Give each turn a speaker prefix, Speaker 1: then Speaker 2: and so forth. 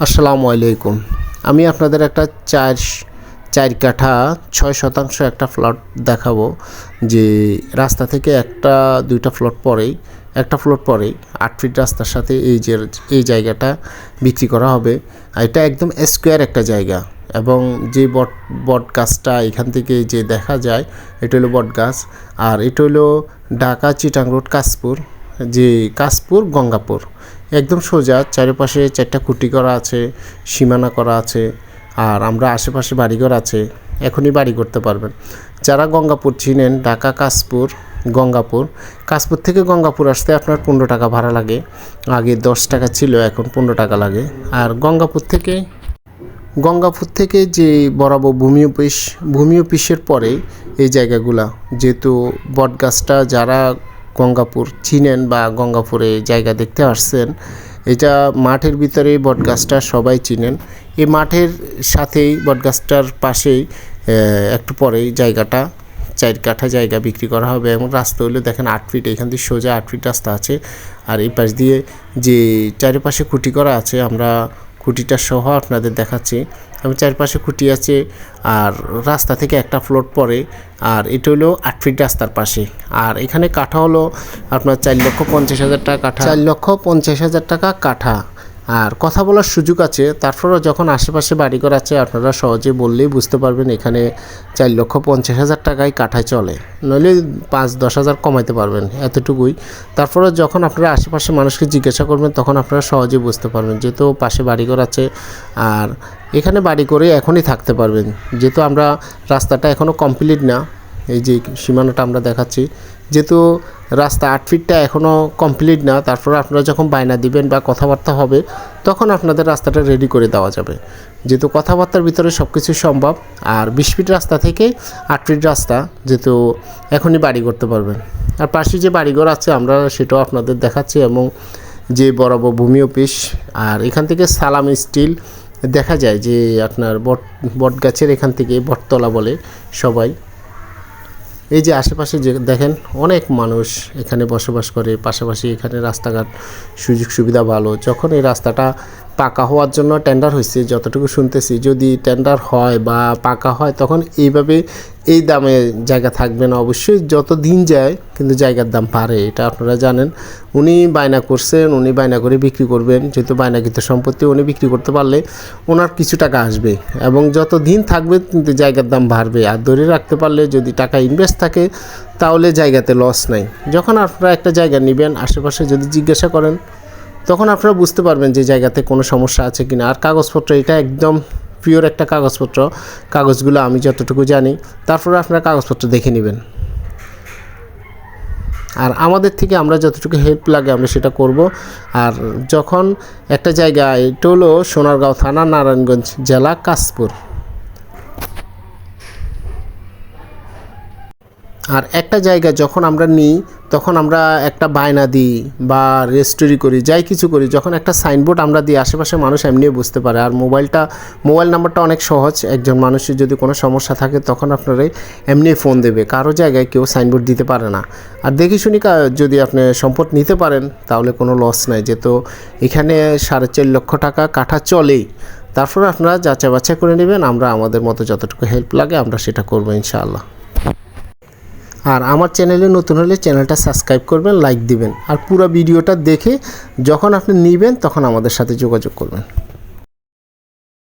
Speaker 1: আসসালামু আলাইকুম। আমি আপনাদের একটা চার চার কাঠা ছয় শতাংশ একটা ফ্লট দেখাবো যে রাস্তা থেকে একটা, দুইটা ফ্লট পরেই, একটা প্লট পরেই আট ফিট রাস্তার সাথে এই যে, এই জায়গাটা বিক্রি করা হবে। এটা একদম স্কোয়ার একটা জায়গা এবং যে বট বট গাছটা এখান থেকে যে দেখা যায়, এটা হলো বট গাছ। আর এটা হলো ঢাকা চিটাং রোড কাশপুর, যে কাশপুর গঙ্গাপুর একদম সোজা, চারিপাশে চারটা কুটি করা আছে, সীমানা করা আছে, আর আমরা আশেপাশে বাড়িঘর আছে, এখনই বাড়ি করতে পারবেন। যারা গঙ্গাপুর চিনেন, ঢাকা, কাশপুর, গঙ্গাপুর, কাশপুর থেকে গঙ্গাপুর আসতে আপনার পনেরো টাকা ভাড়া লাগে, আগে দশ টাকা ছিল, এখন পনেরো টাকা লাগে। আর গঙ্গাপুর থেকে গঙ্গাপুর থেকে যে বরাবর ভূমি অফিস, ভূমি অফিসের পরে এই জায়গাগুলা, যেহেতু বটগাছটা যারা গঙ্গাপুর চিনেন বা গঙ্গাপুরে জায়গা দেখতে আসছেন, এটা মাঠের ভিতরেই বটগাছটা সবাই চিনেন। এই মাঠের সাথেই, বটগাছটার পাশেই একটু পরেই জায়গাটা, চার কাঠা জায়গা বিক্রি করা হবে এবং রাস্তা হলো দেখেন আট ফিট, এখান থেকে সোজা আট ফিট রাস্তা আছে। আর এই পাশ দিয়ে যে চারিপাশে খুঁটি করা আছে, আমরা খুঁটিটা সহ আপনাদের দেখাচ্ছি। আমি চারপাশে খুঁটি আছে আর রাস্তা থেকে একটা ফ্লোট পরে আর এটা হলো আট ফিট রাস্তার পাশে। আর এখানে কাঠা হলো আপনার চার লক্ষ পঞ্চাশ হাজার টাকা কাঠা। চার লক্ষ পঞ্চাশ হাজার টাকা কাঠা। আর কথা বলার সুযোগ আছে। তারপরেও যখন আশেপাশে বাড়িঘর আছে, আপনারা সহজে বললেই বুঝতে পারবেন এখানে চার লক্ষ পঞ্চাশ হাজার টাকায় কাঠায় চলে। নইলে পাঁচ, দশ হাজার কমাইতে পারবেন এতটুকুই। তারপরে যখন আপনারা আশেপাশে মানুষকে জিজ্ঞাসা করবেন, তখন আপনারা সহজে বুঝতে পারবেন। যেহেতু পাশে বাড়িঘর আছে, আর এখানে বাড়ি করে এখনই থাকতে পারবেন। যেহেতু আমরা রাস্তাটা এখনও কমপ্লিট না এই যে সীমানাটা আমরা দেখাচ্ছি, যেহেতু রাস্তা আট ফিটটা এখনও কমপ্লিট না, তারপরে আপনারা যখন বায়না দিবেন বা কথাবার্তা হবে, তখন আপনাদের রাস্তাটা রেডি করে দেওয়া যাবে। যেহেতু কথাবার্তার ভিতরে সব কিছু সম্ভব, আর বিশ ফিট রাস্তা থেকে আট ফিট রাস্তা, যেহেতু এখনই বাড়ি করতে পারবেন। আর পাশে যে বাড়িঘর আছে, আমরা সেটাও আপনাদের দেখাচ্ছি, এবং যে বরাবর ভূমি অফিস, আর এখান থেকে সালাম স্টিল দেখা যায় যে আপনার বট বট গাছের এখান থেকে বটতলা বলে সবাই। এই যে আশেপাশে যে দেখেন অনেক মানুষ এখানে বসবাস করে, পাশাপাশি এখানে রাস্তাঘাট সুযোগ সুবিধা ভালো। যখন এই রাস্তাটা পাকা হওয়ার জন্য টেন্ডার হয়েছে, যতটুকু শুনতেছি। যদি টেন্ডার হয় বা পাকা হয়, তখন এইভাবে এই দামে জায়গা থাকবে না। অবশ্যই যত দিন যায়, কিন্তু জায়গার দাম বাড়ে, এটা আপনারা জানেন। উনি বায়না করছেন, উনি বায়না করে বিক্রি করবেন। যেহেতু বায়নাকৃত সম্পত্তি, উনি বিক্রি করতে পারলে ওনার কিছু টাকা আসবে। এবং যত দিন থাকবে, কিন্তু জায়গার দাম বাড়বে। আর ধরে রাখতে পারলে যদি টাকা ইনভেস্ট থাকে, তাহলে জায়গাতে লস নাই। যখন আপনারা একটা জায়গা নেবেন, আশেপাশে যদি জিজ্ঞাসা করেন তখন আপনারা বুঝতে পারবেন যে জায়গাতে কোনো সমস্যা আছে কিনা। আর কাগজপত্র, এটা একদম পিওর একটা কাগজপত্র। কাগজগুলো আমি যতটুকু জানি, তারপরে আপনারা কাগজপত্র দেখে নেবেন। আর আমাদের থেকে আমরা যতটুকু হেল্প লাগে, আমরা সেটা করব। আর যখন একটা জায়গা এটা হলো সোনারগাঁও থানা, নারায়ণগঞ্জ জেলা, কাশপুর। আর একটা জায়গা যখন আমরা নিই, তখন আমরা একটা বায়না দিই বা রেজিস্ট্রি করি, যাই কিছু করি, যখন একটা সাইনবোর্ড আমরা দিই আশেপাশে মানুষ এমনিও বুঝতে পারে। আর মোবাইলটা, মোবাইল নাম্বারটা অনেক সহজ। একজন মানুষের যদি কোনো সমস্যা থাকে, তখন আপনারা এমনি ফোন দেবে। কারও জায়গায় কেউ সাইনবোর্ড দিতে পারে না। আর দেখি শুনি যদি আপনি সম্পদ নিতে পারেন, তাহলে কোনো লস নাই। যেহেতু এখানে সাড়ে চার লক্ষ টাকা কাঠা চলেই। তারপর আপনারা যাচাই বাছাই করে নেবেন। আমরা আমাদের মতো যতটুকু হেল্প লাগে, আমরা সেটা করব ইনশাআল্লাহ। আর আমার চ্যানেলে নতুন হলে চ্যানেলটা সাবস্ক্রাইব করবেন লাইক দিবেন। আর পুরো ভিডিওটা দেখে যখন আপনি নেবেন, তখন আমাদের সাথে যোগাযোগ করবেন।